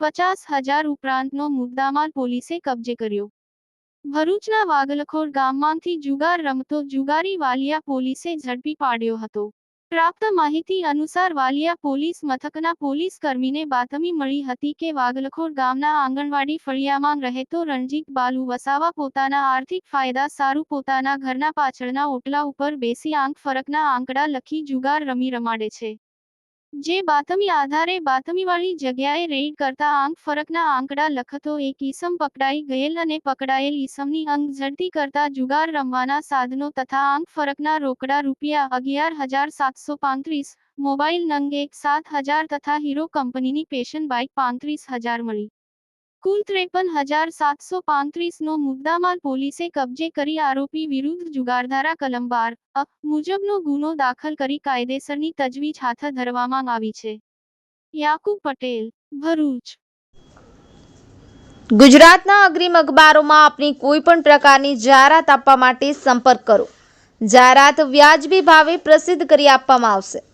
પચાસ હજાર ઉપરાંતનો મુદ્દામાલ પોલીસે કબજે કર્યો. ભરૂચના વાગલખોર ગામમાંથી જુગાર રમતો જુગારી વાલિયા પોલીસે ઝડપી પાડ્યો હતો. પ્રાપ્ત માહિતી અનુસાર વાલિયા પોલીસ મથકના પોલીસ કર્મીને બાતમી મળી હતી કે વાગલખોર ગામના આંગણવાડી ફળિયામાં રહેતો રણજીત બાલુ વસાવા પોતાના આર્થિક ફાયદા, સારું પોતાના ઘરના પાછળના ઓટલા ઉપર બેસી આંક ફરકના આંકડા લખી જુગાર રમી રમાડે છે. જે બાતમી આધારે બાતમીવાળી જગ્યાએ રેડ કરતા આંક ફરકના આંકડા લખતો એક ઈસમ પકડાઈ ગયેલ અને પકડાયેલ ઈસમની અંક ઝડપી કરતા જુગાર રમવાના સાધનો તથા આંક ફરકના રોકડા રૂપિયા અગિયાર હજાર સાતસો પાંત્રીસ, મોબાઈલ નંગ એક સાત હજાર તથા હીરો કંપનીની પેશન બાઇક પાંત્રીસ હજાર મળી. કુલ ત્રેપન હજાર સાતસો પાંત્રીસનો મુદ્દામાલ પોલીસે કબજે કરી આરોપી વિરુદ્ધ જુગારધારા કલમ બાર મુજબનો ગુનો દાખલ કરી કાયદેસરની તજવીજ હાથ ધરવામાં આવી છે. યાકુબ પટેલ, ભરૂચ. ગુજરાતના અગ્રીમ અખબારોમાં આપની કોઈ પણ પ્રકારની જાહેરાત આપવા માટે સંપર્ક કરો. જાહેરાત વ્યાજબી ભાવે પ્રસિદ્ધ કરી આપવામાં આવશે.